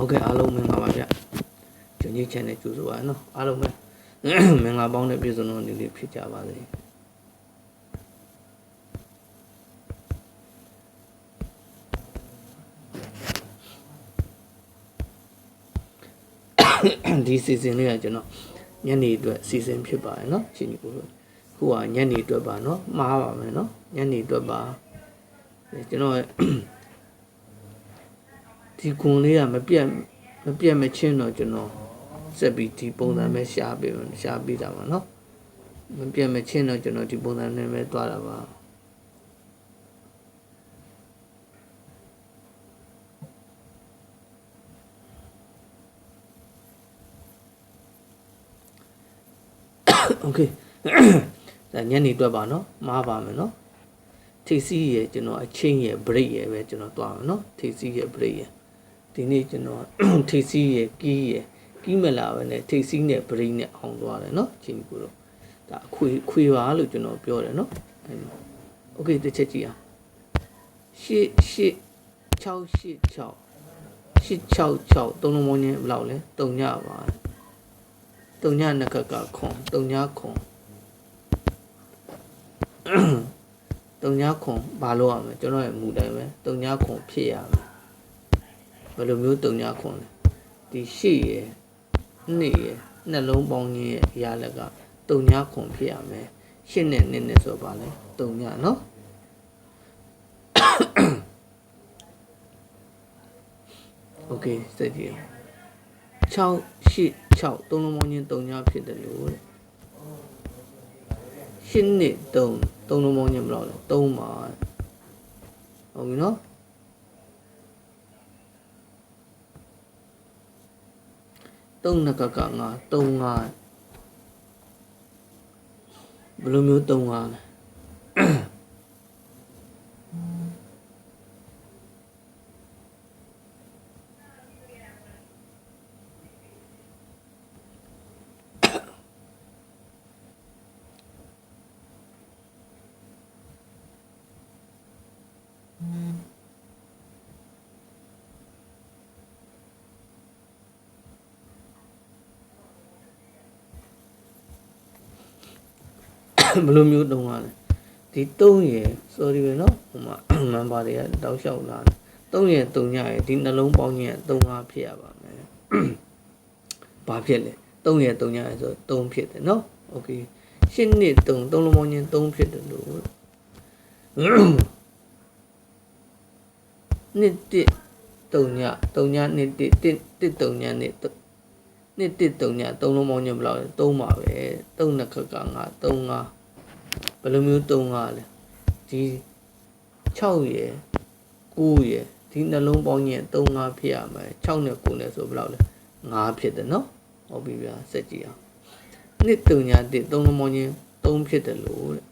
ဟုတ်ကဲ့အားလုံးမင်္ဂလာပါဗျကျွန်ကြီး channel ကြိုဆိုပါနော်အားလုံးပဲမင်္ဂလာပေါင်းနဲ့ပြည့်စုံတဲ့နေ့လေးဖြစ်ကြပါစေဒီ season လေးကကျွန်တော်ညနေအတွက် season ဖြစ်ပါတယ်နော်ရှင်ကြီးကိုခုကညနေအတွက်ပါနော်မှားပါမယ်နော်ညနေအတွက်ပါကျွန်တော် ဒီကွန်လေးကမပြတ်မပြတ်မချင်းတော့ကျွန်တော်စက်ပြီးဒီပုံစံပဲရှားပေးမယ်ရှားပေးတာပါเนาะမပြတ်မချင်းတော့ကျွန်တော်ဒီပုံစံနဲ့ပဲတွားတာပါโอเคဒါညနေအတွက်ပါเนาะမားပါမယ်เนาะထိပ်စီးရဲ့ကျွန်တော်အချင်းရဲ့ break ရဲ့ပဲကျွန်တော်တွားမယ်เนาะထိပ်စီးရဲ့ break ရဲ့ ဒီနေ့ကျွန်တော် ထိပ်စီးရဲ့ကီးရဲ့ကီးမလာပဲနဲ့ထိပ်စီးနဲ့ break နဲ့အောင်သွားတယ်เนาะချင်းကိုတော့ဒါအခွေခွေပါလို့ကျွန်တော်ပြောတယ်เนาะโอเคတစ်ချက်ကြည့်အောင်ရှစ်ရှစ်6ရှစ်6 866သုံးလုံးမုံချင်းဘယ်လောက်လဲ3ညပါ3ညနှစ်ခက်ကခွန်3ညခွန်3ညခွန်ဘာလို့ရမလဲကျွန်တော်ရဲ့မူတိုင်းပဲ3ညခွန်ဖြစ်ရမယ် ဘယ်လိုမျိုး3ညခွန်လဲဒီရှေ့ရယ်နှစ်ရယ်နှလုံးပေါင်းခြင်းရဲ့အရာလက်က3ညခွန်ဖြစ်ရမယ်ရှစ်နဲ့နှစ်နဲ့ဆိုပါလဲ3ညเนาะ โอเคစက်ကြည့်အောင်6 8 6သုံးလုံးပေါင်းချင်း3ညဖြစ်တယ်လို့တဲ့ရှင်းနှစ်3သုံးလုံးပေါင်းချင်းဘယ်လောက်လဲ3ပါဟုတ်ပြီနော် 3နကကငါ3ငါဘယ်လိုမျိုး3ငါလဲ ဘယ်လိုမျိုး3ငါလဲဒီ3ရယ် sorry ပဲเนาะဟိုမှာ member တွေကတောက်လျှောက်လာတယ်3ရယ်3ညရယ်ဒီနှလုံးပေါင်းချင်း3ငါဖြစ်ရပါမယ်ဘာဖြစ်လဲ3ရယ်3ညရယ်ဆို3ဖြစ်တယ်เนาะ okay ရှင်းနှစ်3 3လုံးပေါင်းချင်း3ဖြစ်တယ်လို့နှစ်တစ်3ည3ညနှစ်တစ်တစ်တစ်3ညနှစ်နှစ်တစ်3ည3လုံးပေါင်းချင်းဘယ်လောက်လဲ3ပါပဲ3နှစ်ခက်ကငါ3ငါ ဘယ်လိုမျိုး3ငါလဲဒီ6ရယ်9ရယ်ဒီနှလုံးပေါင်းချင်း3ငါဖြစ်ရမယ်6နဲ့9နဲ့ဆိုဘယ်လောက်လဲ5ဖြစ်တယ်နော်ဟုတ်ပြီဗျာစက်ကြည့်အောင်နှစ်3ညတစ်3လုံးပေါင်းချင်း3ဖြစ်တယ်လို့တဲ့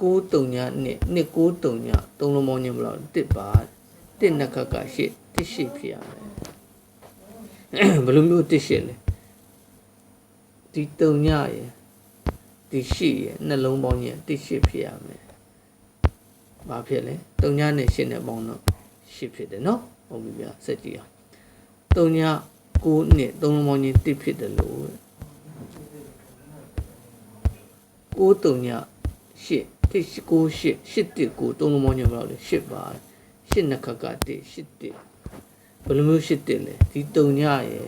ကိုးတုံညာနှစ်နှစ်ကိုးတုံညာသုံးလုံးပေါင်းချင်းဘယ်လောက်တစ်ပါတစ်နှစ်ခက်ကရှစ်တစ်ရှစ်ဖြစ်ရမယ် ဘယ်လိုမျိုးတစ်ရှစ်လဲဒီတုံညာရယ်ဒီရှစ်ရယ်နှလုံးပေါင်းချင်းတစ်ရှစ်ဖြစ်ရမယ်ဘာဖြစ်လဲတုံညာနဲ့ရှစ်နဲ့ပေါင်းတော့ရှစ်ဖြစ်တယ်နော်ဟုတ်ပြီဗျာစက်ကြည့်အောင်တုံညာကိုးနှစ်သုံးလုံးပေါင်းချင်းတစ်ဖြစ်တယ်လို့ကိုးတုံညာရှစ်တစ်ကိုရှစ်ရှစ်တစ်ကိုသုံးလုံးပေါင်းညဘယ်လောက်လဲရှစ်ပါရှစ်နှစ်ခက်ကတစ်ရှစ်တစ် ဘယ်လိုမျိုးရှစ်တစ်လဲဒီတုံညရဲ့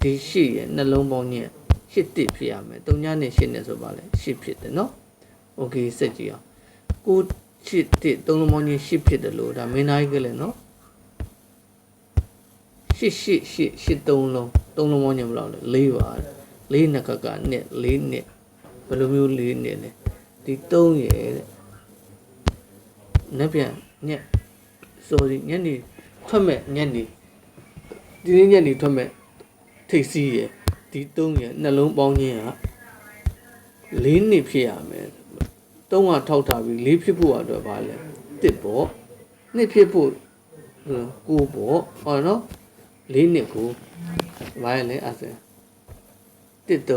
ဒီရှစ်ရဲ့နှလုံးပေါင်းညရှစ်တစ်ဖြစ်ရမယ်တုံညနဲ့ရှစ်နဲ့ဆိုပါလဲရှစ်ဖြစ်တယ်နော်โอเคစက်ကြည့်အောင်ကိုရှစ်တစ်သုံးလုံးပေါင်းညရှစ်ဖြစ်တယ်လို့ဒါမင်းသားကြီးကလည်းနော်ရှစ်ရှစ်ရှစ်ရှစ်သုံးလုံးသုံးလုံးပေါင်းညဘယ်လောက်လဲ၄ပါလေးနှစ်ခက်ကနှစ်လေးနှစ်ဘယ်လိုမျိုးလေးနေလဲဒီ3ရယ်တဲ့နှစ်ပြန်ညက် sorry ညနေထွက်မဲ့ညနေဒီနေ့ညနေထွက်မဲ့ထိတ်စီးရယ်ဒီ3ရယ်နှလုံးပေါင်းခြင်းကလေးနှစ်ဖြစ်ရမယ်3ကထောက်ထားပြီးလေးဖြစ်ဖို့အတွက်ဗာလဲတစ်ပေါ့နှစ်ဖြစ်ဖို့ကိုပေါ့ဟောနော်လေးနှစ်ကိုဗာလဲအဲ့ဒါတစ်3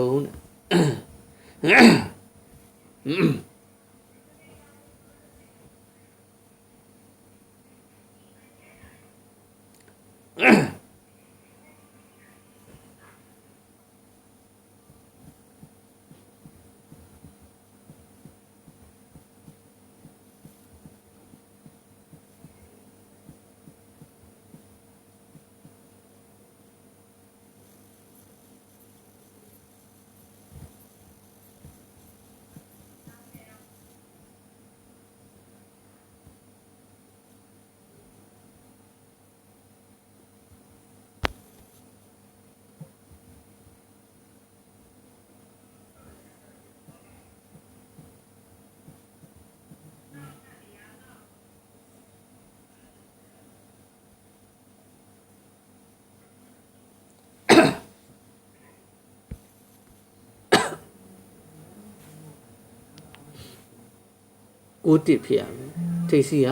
ကိုတစ်ဖြစ်ရမယ်ထိပ်စီးက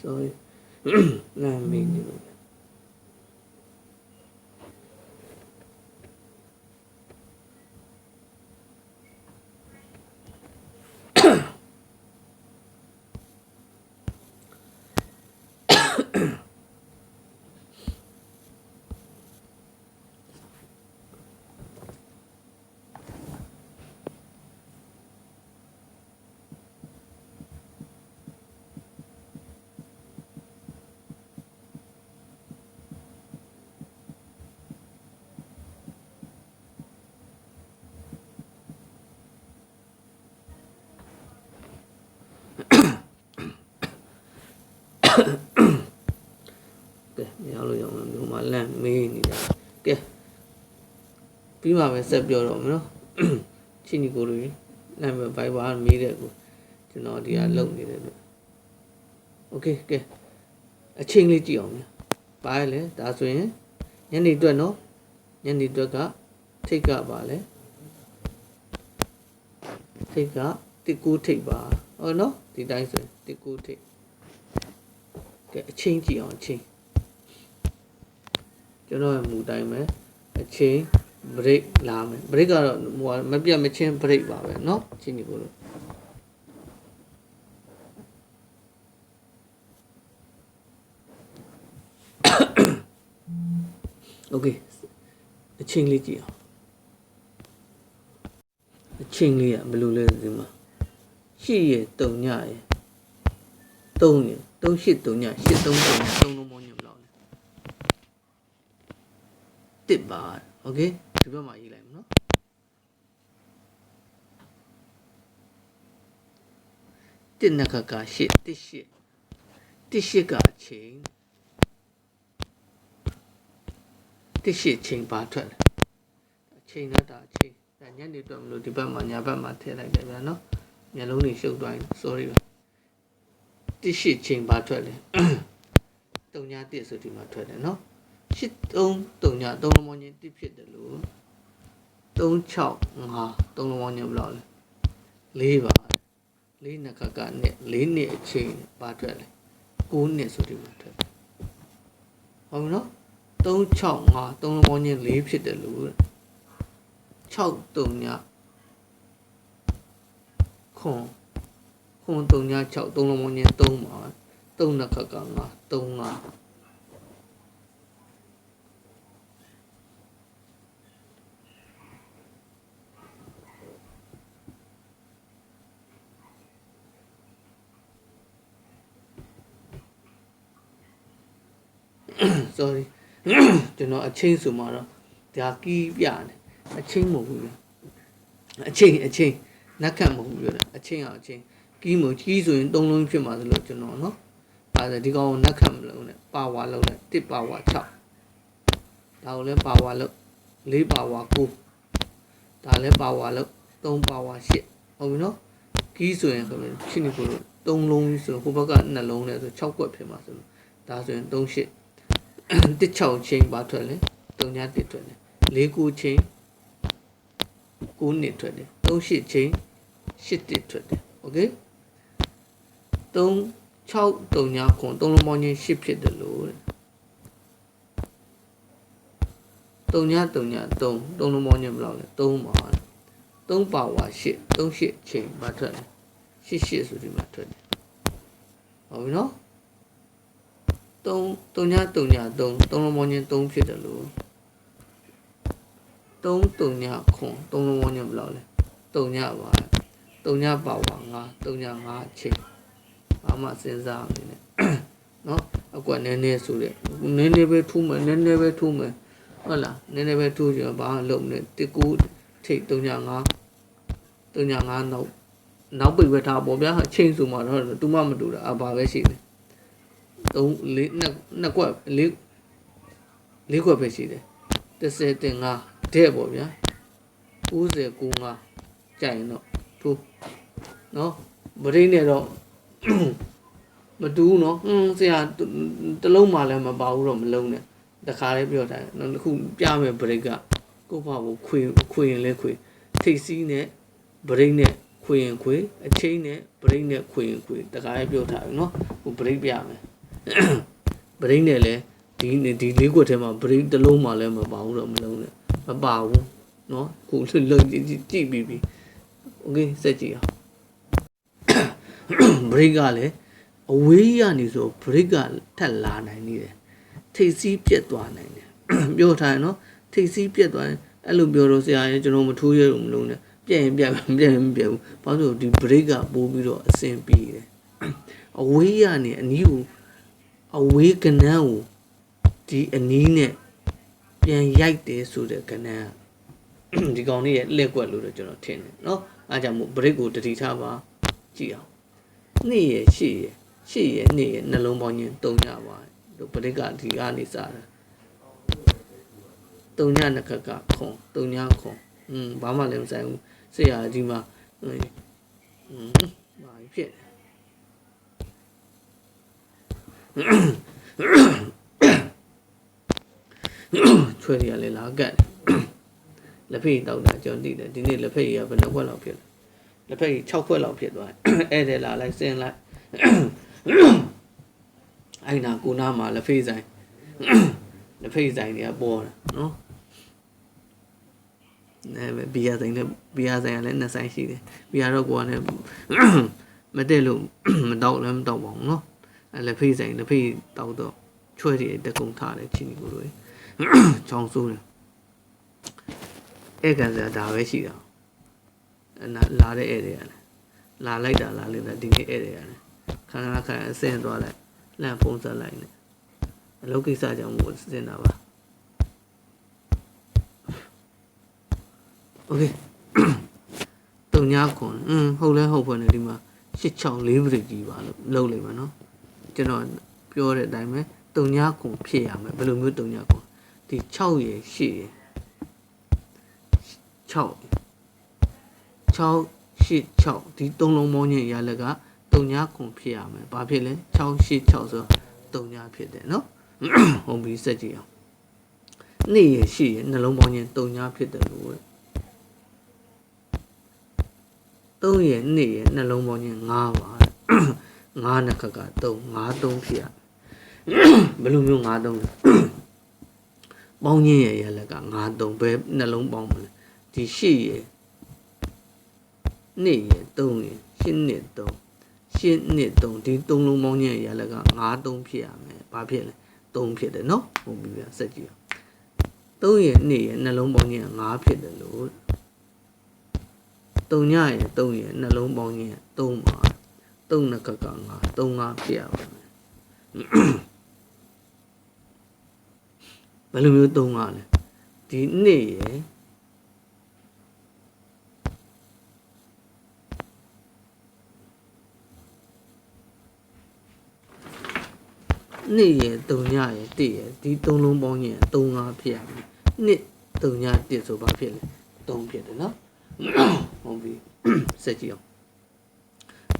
ဆိုရင် ကဲမရလို့ရအောင်မြို့မှာလန့်မေးနေတာကဲပြီးမှပဲဆက်ပြောတော့မယ်နော်ချင်းညီကိုလူလန့်မဲ့ Viber မေးတဲ့ကိုကျွန်တော်ဒီကလုံနေတယ်လို့ Okay ကဲအချိန်လေးကြည့်အောင်ပါလေဒါဆိုရင်ညနေအတွက်နော်ညနေအတွက်ကထိတ်ကပါလေထိတ်ကတစ်ကူးထိတ်ပါဟုတ်နော်ဒီတိုင်းဆိုရင်တစ်ကူးထိတ် ကဲအချင်းကြည့်အောင်အချင်းကျွန်တော်ရဲ့မူတိုင်းပဲအချင်း break လာမယ် break ကတော့ဟိုမပြတ်မချင်း break ပါပဲเนาะချင်းဒီကိုလို့โอเคအချင်းလေးကြည့်အောင်အချင်းလေးကဘယ်လိုလဲဒီမှာရှစ်ရတုံညရ3ရ3ရှစ်တုံညရှ စ်3တုံည3လုံးမောညမလောက်လဲတစ်ပါโอเคဒီဘက်မှာရေးလိုက်မယ်နော်တစ်နခကရှစ်တစ်ရှစ်တစ်ရှစ်ကအချင်းတစ်ရှစ်ချင်းပါထွက်တယ်အချင်းနဲ့ဒါအချင်းဒါညနေတော့မလို့ဒီဘက်မှာညာဘက်မှာထည့်လိုက်တယ်ဗျာနော်မျက်လုံးတွေရှုပ်သွားရင် sorry ပါ တစ်ရှစ်ချင်းပါထွက်တယ်တုံညာတစ်ဆိုဒီမှာထွက်တယ်နော်ရှစ်သုံးတုံညာသုံးလုံးမချင်းတစ်ဖြစ်တယ်လို့365သုံးလုံးမချင်းဘယ်လောက်လဲ၄ပါ၄နှစ်ခကနဲ့၄နှစ်အချိန်ပါထွက်လဲ9နှစ်ဆိုဒီမှာထွက်တယ်ဟုတ်နော်365သုံးလုံးမချင်း၄ဖြစ်တယ်လို့6တုံညာခွန် ခွန်3ည6 3လုံးပေါင်းချင်း3ပါ3နှစ်ခက်က5 3 5 sorry ကျွန်တော်အချင်းဆိုမှတော့ဒါကီးပြတယ်အချင်းမဟုတ်ဘူးလေအချင်းအချင်းနက်ခတ်မဟုတ်ဘူးပြောတာအချင်းအောင်အချင်း ကီးမဟုတ်ကြီးဆိုရင်၃လုံးဖြစ်မှာဆိုလို့ကျွန်တော်နော်ပါတယ်ဒီကောင်ကိုနက်ခတ်မလို့နဲ့ပါဝါလုံးနဲ့တစ်ပါဝါ6ဒါကိုလည်းပါဝါလုံး၄ပါဝါ9ဒါလည်းပါဝါလုံး3ပါဝါ8ဟုတ်ပြီနော်ကီးဆိုရင်ဆိုရင်ဖြစ်နေကိုလို့၃လုံးဆိုဟိုဘက်ကနှလုံးနဲ့ဆို6ကွက်ဖြစ်မှာဆိုလို့ဒါဆိုရင်3 8 တစ်6ချင်းပါထွက်လဲ3ညတစ်ထွက်လဲ4 9ချင်း9နှစ်ထွက်တယ်3 8ချင်း8တစ်ထွက်တယ်โอเค 3 6 3ညခွန်3လုံးပေါင်းချင်း8ဖြစ်တယ်လို့တဲ့3ည3ည3 3လုံးပေါင်းချင်းဘယ်လောက်လဲ3ပါ3ပါဝါ8 3 8ချင်းပါထွက်တယ်8 8ဆိုဒီမှာထွက်တယ်ဟုတ်ပြီနော်3 3ည3ည3 3လုံးပေါင်းချင်း3ဖြစ်တယ်လို့3 3ညခွန်3လုံးပေါင်းချင်းဘယ်လောက်လဲ3ညပါ3ညပါဝါ9 3ည5ချင်း ဘာမှစဉ်းစားနေနဲ့နော်အကွက်နည်းနည်းဆိုတဲ့နည်းနည်းပဲထူးမယ်နည်းနည်းပဲထူးမယ်ဟုတ်လားနည်းနည်းပဲထူးကြဘာမှလုပ်နေတကူထိတ်3ည5 3ည5နောက်နောက်ပိတ်ဝထားပေါ့ဗျာအချိန်ဆိုမှတော့တူမမတူတာအဘာပဲရှိတယ်3 4နှစ်နှစ်ကွက်4 4ကွက်ပဲရှိတယ်30တင်5တဲ့ပေါ့ဗျာ90 95ကြိုင်တော့သူနော်ဗရိတ်နဲ့တော့ မတူဘူးနော်ဟွန်းဆရာတလုံးမှလည်းမပါဘူးတော့မလုံးနဲ့တခါလေးပြောတာနော်တစ်ခုပြမယ်ဗရိတ်ကကိုယ့်ဘာကိုခွေခွေရင်လဲခွေထိတ်စီးနဲ့ဗရိတ်နဲ့ခွေရင်ခွေအချင်းနဲ့ဗရိတ်နဲ့ခွေရင်ခွေတခါလေးပြောထားပြီနော်ဟိုဗရိတ်ပြမယ်ဗရိတ်နဲ့လည်းဒီဒီလေးခွက်ထဲမှာဗရိတ်တစ်လုံးမှလည်းမပါဘူးတော့မလုံးနဲ့မပါဘူးနော်ခုလှုပ်ကြည့်ကြည့်ပြီးပြီโอเคစက်ကြည့်အောင် break ကလည်းအဝေးရနေဆို break ကထက်လာနိုင်နေတယ်ထိတ်စီးပြက်သွားနိုင်တယ်ပြောထားရင်နော်ထိတ်စီးပြက်သွားရင်အဲ့လိုပြောတော့ဆရာရင်ကျွန်တော်မထိုးရလို့မလုံးနဲ့ပြက်ရင်ပြက်ပြက်ရင်မပြက်ဘူးဘာလို့ဒီ break ကပိုးပြီးတော့အဆင်ပြေတယ်အဝေးရနေအနီးကိုအဝေးကနန်းကိုဒီအနီးနဲ့ပြန်ရိုက်တယ်ဆိုတဲ့ကနန်းဒီကောင်လေးရဲ့လက်ကွက်လို့တော့ကျွန်တော်ထင်တယ်เนาะအားကြောင့်မို့ break ကိုတတိထားပါကြည့်အောင် နှစ်ရရှေ့ရရှေ့ရနှစ်ရနှလုံးပေါင်းချင်း၃ညပါတို့ပရိကဒီကနေစားတာ၃ညနှစ်ခက်ကခွန်၃ညခွန်อืมဘာမှလည်းမဆိုင်ဘူးဆရာဒီမှာอืมဘာဖြစ်ချွေရလေလာကတ်လက်ဖိတ်တောက်တာကျွန်တော်သိတယ်ဒီနေ့လက်ဖိတ်ရဘယ်နှခွက်လောက်ဖြစ်လဲ လက်ဖက်ကြီး6ခွက်လောက်ဖြစ်သွားတယ်ဧည့်သည်လာလိုက်စင်လိုက်အဲ့နာကိုနာမှာလက်ဖေးဆိုင်လက်ဖေးဆိုင်တွေကပေါ်တာနော်အဲဘီယာဆိုင်နဲ့ဘီယာဆိုင်ကလည်းနှစ်ဆိုင်ရှိတယ်ဘီယာတော့ကိုကလည်းမတက်လို့မတော့လည်းမတော့ပါဘူးနော်အဲလက်ဖေးဆိုင်လက်ဖေးတောက်တော့ချွဲတွေတကုံထားတယ်ချင်းကိုတို့ချောင်းဆိုးတယ်အဲ့ကန်စရာဒါပဲရှိတာ လာတဲ့ဧည့်တွေကလည်းလာလိုက်တာလာလိုက်တာဒီနေ့ဧည့်တွေကလည်းခဏခဏအစင်သွားလိုက်လန့်ဖုံးဆက်လိုက်နေအလုပ်ကိစ္စကြောင့်မို့စင်တာပါโอเคတုံညာခွန်อืมဟုတ်လဲဟုတ်ဖွယ်နေဒီမှာ864ပရိကြီးပါလို့လုပ်လိုက်မှာเนาะကျွန်တော်ပြောတဲ့အတိုင်းပဲတုံညာခွန်ဖြစ်ရမယ်ဘယ်လိုမျိုးတုံညာခွန်ဒီ6ရယ်8ရယ်6 6 8 6ဒီသုံးလုံးပေါင်းချင်းရလက3ညခွန်ဖြစ်ရမယ်။ဘာဖြစ်လဲ6 8 6ဆို3ညဖြစ်တယ်နော်။ဟုတ်ပြီစက်ကြည့်အောင်။နေ့ရရှိရနှလုံးပေါင်းချင်း3ညဖြစ်တယ်လို့တဲ့။3ရနေ့ရနှလုံးပေါင်းချင်း5ပါ။5နှစ်ခက်က3 5 3ဖြစ်ရ။ဘယ်လိုမျိုး5 3လဲ။ပေါင်းချင်းရရလက5 3ပဲနှလုံးပေါင်းမလဲ။ဒီ8ရ နှစ်ရယ်သုံးရယ်ရှင်းနှစ်သုံးရှင်းနှစ်သုံးဒီသုံးလုံးပေါင်းညံ့ရလက9သုံးဖြစ်ရမယ်ဘာဖြစ်လဲ3ဖြစ်တယ်နော်ဟုတ်ပြီဗျစက်ကြည့်အောင်3ရယ်2ရယ်နှလုံးပေါင်းညံ့9ဖြစ်တယ်လို့3ညရယ်3ရယ်နှလုံးပေါင်းညံ့3ပါ3နှစ်ကက9 3 5ဖြစ်ရပါမယ်ဘယ်လိုမျိုး3 5လဲဒီ2ရယ် 2ရယ်3ညရယ်1ရယ်ဒီ3လုံးပေါင်းရင်3 5ဖြစ်ရမယ်2 3ည1ဆိုဘာဖြစ်လဲ3ဖြစ်တယ်နော်ဟုတ်ပြီစက်ကြည့်အောင်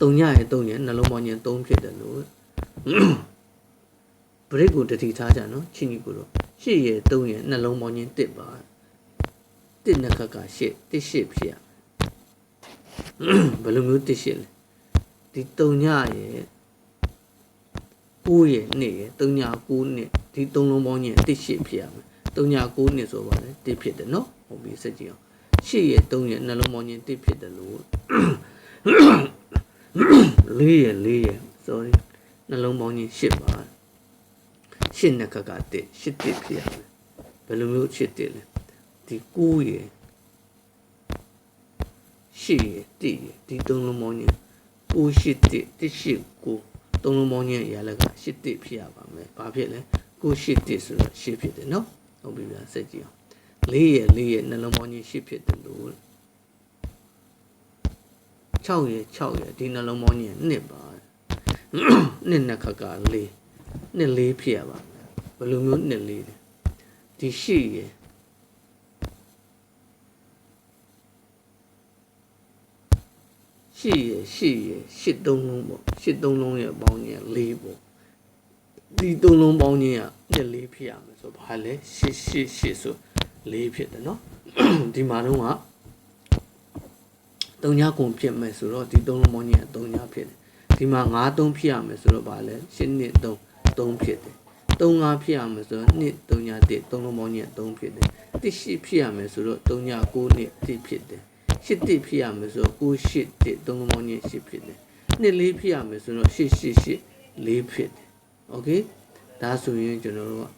3ညရယ်3ရယ်နှလုံးပေါင်းရင်3ဖြစ်တယ်လို့ break ကိုတတိထားကြနော်ချင်းကြီးကိုတော့8ရယ်3ရယ်နှလုံးပေါင်းရင်1ပါ1နှစ်ခါက8 18ဖြစ်ရဘယ်လိုမျိုး18လဲဒီ3ညရယ် 9ရဲ့နှစ်ရဲ့3ညာ9နှစ်ဒီသုံးလုံးပေါင်းရင်1 8ဖြစ်ရမယ်3ညာ9နှစ်ဆိုပါလေ1ဖြစ်တယ်နော်ဟုတ်ပြီစက်ကြည့်အောင်8ရဲ့3ရဲ့နှလုံးပေါင်းရင်1ဖြစ်တယ်လို့4ရဲ့4ရဲ့ sorry နှလုံးပေါင်းရင်8ပါ8နှစ်ခက်က1 8 1ဖြစ်ရမယ်ဘယ်လိုမျိုး8 1လဲဒီ9ရဲ့8ရဲ့1ရဲ့ဒီသုံးလုံးပေါင်းရင်9 8 1 1 8 9 သုံးလုံးပေါင်းချင်းအရာလက်က၈တစ်ဖြစ်ရပါမယ်။ဘာဖြစ်လဲ။ကို၈တစ်ဆိုတော့၈ဖြစ်တယ်နော်။ဟုတ်ပြီဗျာစက်ကြည့်အောင်။၄ရဲ့၄ရဲ့နှလုံးပေါင်းချင်း၈ဖြစ်တယ်လို့6ရဲ့6ရဲ့ဒီနှလုံးပေါင်းချင်း2ပါ။2နှစ်ခက်က4နှစ်4ဖြစ်ရပါမယ်။ဘယ်လိုမျိုးနှစ်4လဲ။ဒီ8ရဲ့ ရှစ်ရရှစ်ရရှစ်သုံးလုံးပေါ့ရှစ်သုံးလုံးရဲ့ပေါင်းခြင်း၄ပေါ့ဒီသုံးလုံးပေါင်းခြင်းကနှစ်၄ဖြစ်ရမယ်ဆိုဘာလဲရှစ်ရှစ်ရှစ်ဆို၄ဖြစ်တယ်နော်ဒီမှာတော့ကတုံညာကုန်ဖြစ်မယ်ဆိုတော့ဒီသုံးလုံးပေါင်းခြင်းကတုံညာဖြစ်တယ်ဒီမှာ9 3ဖြစ်ရမယ်ဆိုတော့ဘာလဲရှစ်နှစ်3 3ဖြစ်တယ်3 5ဖြစ်ရမယ်ဆိုတော့နှစ်3ညာ1 3လုံးပေါင်းခြင်း3ဖြစ်တယ်1 8ဖြစ်ရမယ်ဆိုတော့3ညာ9နှစ်1ဖြစ်တယ် ရှစ်တစ်ဖြစ်ရမယ်ဆိုတော့ကိုရှစ်တစ်သုံးလုံးပေါင်းချင်းရှစ်ဖြစ်တယ်နှစ်လေးဖြစ်ရမယ်ဆိုတော့ရှစ်ရှစ်ရှစ်လေးဖြစ်တယ်โอเคဒါဆိုရင်ကျွန်တော်တို့က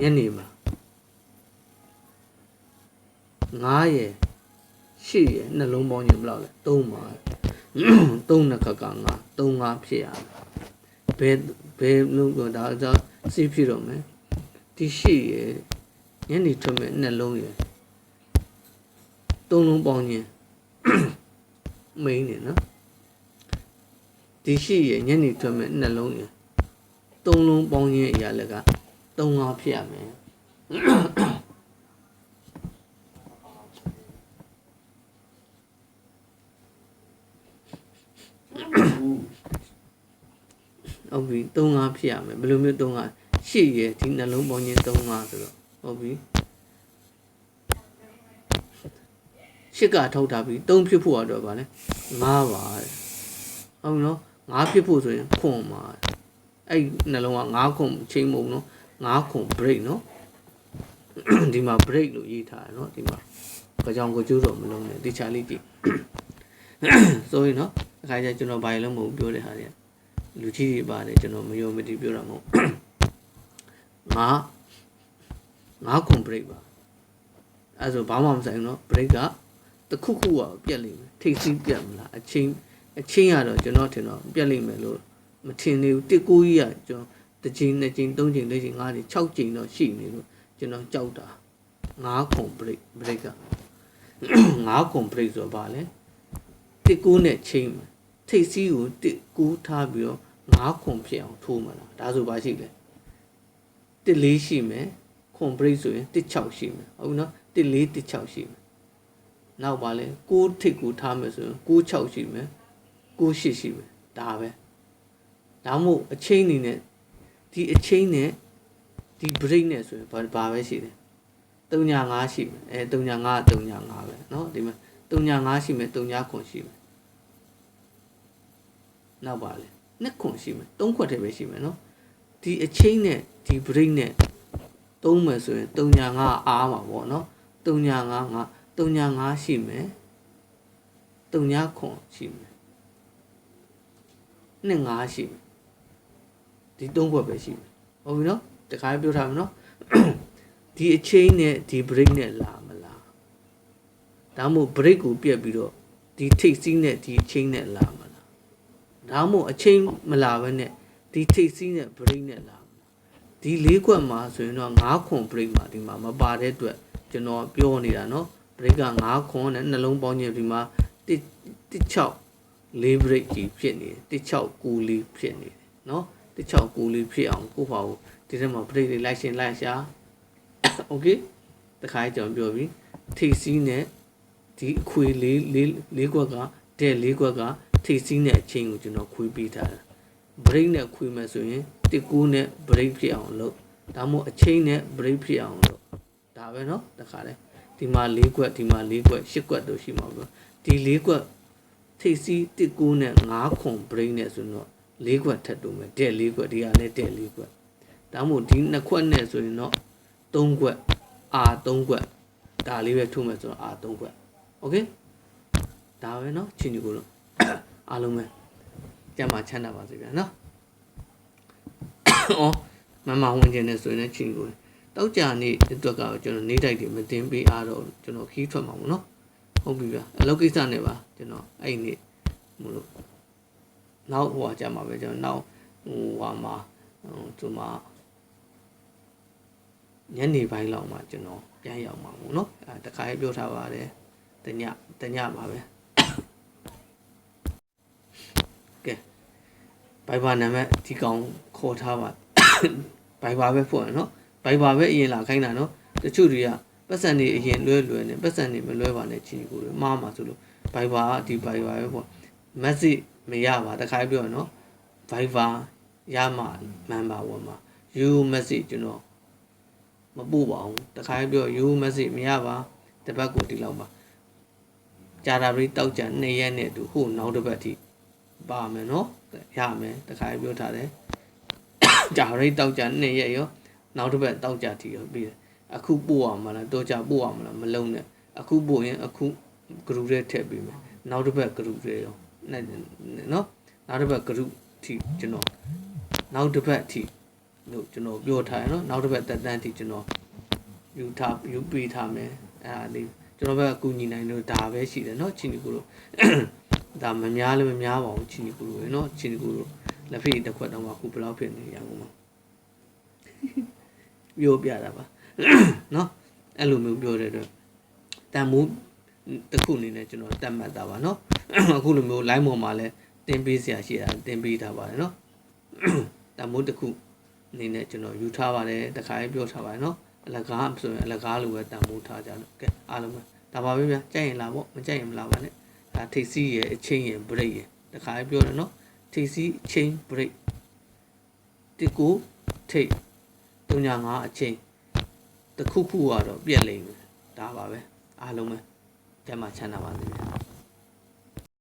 ညနေမှာ9ရယ်8ရယ်နှလုံးပေါင်းချင်းဘယ်လောက်လဲ3ပါ3နှစ်ခက်က9 3 5ဖြစ်ရမယ်ဘယ်ဘယ်လုံးတော့ဒါဒါစီးဖြစ်တော့မယ်ဒီ8ရယ်ညနေထွက်မဲ့နှလုံးရယ် သုံးလုံးပေါင်းခြင်းမိန်နေနော်ဒီရှိရညနေထွက်မဲ့နှလုံးရသုံးလုံးပေါင်းခြင်းအရာလည်းကသုံးငါဖြစ်ရမယ်ဟုတ်ပြီသုံးငါဖြစ်ရမယ်ဘယ်လိုမျိုးသုံးငါရှေ့ရဒီနှလုံးပေါင်းခြင်းသုံးငါဆိုတော့ဟုတ်ပြီ ရှစ်ကထုတ်ထားပြီး၃ဖြစ်ဖို့တော့ဗာလဲ၅ပါတဲ့ဟုတ်နော်၅ဖြစ်ဖို့ဆိုရင်ခွန်ပါအဲ့နှလုံးက၅ခွန်ချိန်မုံနော်၅ခွန် break နော်ဒီမှာ break လို့ရေးထားတယ်နော်ဒီမှာကြောင်ကိုကျိုးတော့မလုံးနဲ့တခြားလေးကြည့်ဆိုရင်နော်အခါကျကျွန်တော်ဘာလို့မဟုတ်ပြောတဲ့ဟာတွေလူကြီးတွေပါတယ်ကျွန်တော်မယုံမတည်ပြောတာမဟုတ်ငါငါခွန် break ပါအဲဆိုဘာမှမဆိုင်ဘူးနော် break က တခုခုကပြက်လိမ့်မယ်ထိတ်စီးပြက်မလားအချင်းအချင်းကတော့ကျွန်တော်ထင်တော့ပြက်လိမ့်မယ်လို့မထင်သေးဘူးတစ်ကိုကြီးကကျွန်တော်တစ်ချိန်နှစ်ချိန်သုံးချိန်လေးချိန်ငါးချိန်၆ချိန်တော့ရှိနေလို့ကျွန်တော်ကြောက်တာငါးခုံ break break ကငါးခုံ break ဆိုတော့ဗာလဲတစ်ကိုနဲ့ချိန်ထိတ်စီးကိုတစ်ကိုထားပြီးတော့ငါးခုံဖြစ်အောင်ထိုးမှာလားဒါဆိုပါရှိလဲတစ်လေးရှိမယ်ခုံ break ဆိုရင်တစ်6ရှိမယ်ဟုတ်နော်တစ်လေးတစ်6ရှိမယ် နောက်ပါလဲ6ထိပ်ကိုထားမယ်ဆိုရင်6 6ရှိမယ်6 8ရှိမယ်ဒါပဲဒါမို့အချင်းနေနဲ့ဒီအချင်းနဲ့ဒီ break နဲ့ဆိုရင်ဘာဘာပဲရှိတယ်3ညာ5ရှိမယ်အဲ3ညာ5 3ညာ5ပဲเนาะဒီမှာ3ညာ5ရှိမယ်3ညာခွန်ရှိမယ်နောက်ပါလဲနှစ်ခွန်ရှိမယ်3ခွက်တည်းပဲရှိမယ်เนาะဒီအချင်းနဲ့ဒီ break နဲ့သုံးမယ်ဆိုရင်3ညာ5အားမှာပေါ့เนาะ3ညာ5 5 3ညာ5ရှိမယ်3ညာခွန်ရှိမယ်နှစ်ငါးရှိမယ်ဒီသုံးခွက်ပဲရှိမယ်ဟုတ်ပြီနော်တခါပြောထားမယ်နော်ဒီအချင်းနဲ့ဒီ break နဲ့လာမလားဒါမှမဟုတ် break ကိုပြက်ပြီးတော့ဒီထိတ်စီးနဲ့ဒီအချင်းနဲ့လာမလားဒါမှမဟုတ်အချင်းမလာဘဲနဲ့ဒီထိတ်စီးနဲ့ break နဲ့လာမလားဒီလေးခွက်မှာဆိုရင်တော့9ခွန် break မှာဒီမှာမပါတဲ့အတွက်ကျွန်တော်ပြောနေတာနော် break က9ခွန်နဲ့နှလုံးပေါင်းခြင်းဒီမှာ16လေး break ကြီးဖြစ်နေတယ်16ကူလေးဖြစ်နေတယ်နော်16ကူလေးဖြစ်အောင်ကိုယ့်ဘာကိုဒီထဲမှာ break လေးလိုက်ရှင်လိုက်ရှာ โอเคတခါကျွန်တော်ပြောပြီထိတ်စီးနဲ့ဒီအခွေလေးလေးလေးခွက်ကတဲ့လေးခွက်ကထိတ်စီးနဲ့အချင်းကိုကျွန်တော်ခွေးပေးထားတာ break နဲ့ခွေးမယ်ဆိုရင်တစ်ကူးနဲ့ break ဖြစ်အောင်လုပ်ဒါမှမဟုတ်အချင်းနဲ့ break ဖြစ်အောင်လုပ်ဒါပဲเนาะတခါလဲ ဒီမှာ၄ခွက်ဒီမှာ၄ခွက်၈ခွက်တို့ရှိမှာပေါ့ဒီ၄ခွက်ထိတ်စီးတစ်ကူးနဲ့၅ခွန် break နဲ့ဆိုတော့၄ခွက်ထပ်တူမယ်တဲ့၄ခွက်ဒီကလည်းတဲ့၄ခွက်ဒါမှမဟုတ်ဒီနှစ်ခွက်နဲ့ဆိုရင်တော့၃ခွက်အာ၃ခွက်ဒါလေးပဲထုမယ်ဆိုတော့အာ၃ခွက်โอเคဒါပဲเนาะချင်းကြီးကိုလို့ အားလုံးပဲကြမ်းမှချမ်းသာပါစေဗျာเนาะဩမမဝင်ခြင်းနဲ့ဆိုရင်လည်းချင်းကြီးကို တောက်ကြနေအတွက်ကတော့ကျွန်တော်နေတိုက်တွေမတင်ပေးအားတော့ကျွန်တော်ခီးထွက်မှာပေါ့နော်ဟုတ်ပြီဗျာအလုပ်ကိစ္စနဲ့ပါကျွန်တော်အဲ့နေ့မလို့နောက်ဟိုအကြမှာပဲကျွန်တော်နောက်ဟိုဟာမှာဟိုသူမှာညနေပိုင်းလောက်မှာကျွန်တော်ပြန်ရောက်မှာပေါ့နော်အဲတခါရေးပြောထားပါတယ်တညတညပါပဲကဲဘိုင်ဘာနာမည်ဒီကောင်ခေါ်ထားပါဘိုင်ဘာပဲဖို့ရနော် ဘိုင်ဘာပဲအရင်လာခိုင်းတာနော်တချို့တွေကပတ်စံနေအရင်လွဲလွယ်နေပတ်စံနေမလွဲပါနဲ့ချီကိုတွေမှားမှာဆိုလို့ဘိုင်ဘာကဒီဘိုင်ဘာပဲပေါ့ message မရပါတခါပြောရနော်ဘိုင်ဘာရမှာမှန်ပါဝင်မှာ you message ကျွန်တော်မပို့ပါဘူးတခါပြော you message မရပါတပတ်ကိုဒီလောက်ပါကြာတာပြီးတောက်ကြ2ရက်နဲ့တူဟိုနောက်တစ်ပတ်ထိပါမယ်နော်ရမယ်တခါပြောထားတယ်ကြာရိတ်တောက်ကြ2ရက်ရော နောက်တစ်ပတ်တောက်ကြထိရောပြီးတယ်အခုပို့အောင်မလားတော့ကြပို့အောင်မလားမလုံးနဲ့အခုပို့ရင်အခု group ထဲထည့်ပေးမယ်နောက်တစ်ပတ် group ထဲရောနော်နောက်တစ်ပတ် group ထိကျွန်တော်နောက်တစ်ပတ်ထိလို့ကျွန်တော်ပြောထားရနော်နောက်တစ်ပတ်တက်တန်းထိကျွန်တော်ယူထားယူပေးထားမယ်အဲ့ဒါလေးကျွန်တော်ဘက်ကကူညီနိုင်လို့ဒါပဲရှိတယ်နော်ချင်းဒီကိုလို့ဒါမများလည်းမများပါဘူးချင်းဒီကိုလို့ရနော်ချင်းဒီကိုလို့လက်ဖေးတစ်ခွက်တော့မှခုဘယ်လောက်ဖြစ်နေရအောင်မ ပြောပြတာပါနော်အဲ့လိုမျိုးပြောတဲ့အတွက်တန်မိုးတစ်ခုအနေနဲ့ကျွန်တော်တတ်မှတ်တာပါနော်အခုလိုမျိုး line ပေါ်မှာလဲတင်ပေးစရာရှိတာတင်ပေးထားပါတယ်နော်တန်မိုးတစ်ခုအနေနဲ့ကျွန်တော်ယူထားပါတယ်တခါရေးပြောထားပါတယ်နော်အလကားဆိုရင်အလကားလိုပဲတန်မိုးထားကြလို့ကဲအားလုံးပဲဒါပါပဲဗျာကြိုက်ရင်လာပေါ့မကြိုက်ရင်မလာပါနဲ့ဒါထိတ်စီးရဲ့အချင်းရဲ့ break ရဲ့တခါရေးပြောတယ်နော်ထိတ်စီးအချင်း break တကူထိတ် 3.5အချင်းတစ်ခုခုကတော့ပြက်လိမ့်မယ်ဒါပါပဲအားလုံးပဲကျမ်းမာချမ်းသာပါစေဗျာ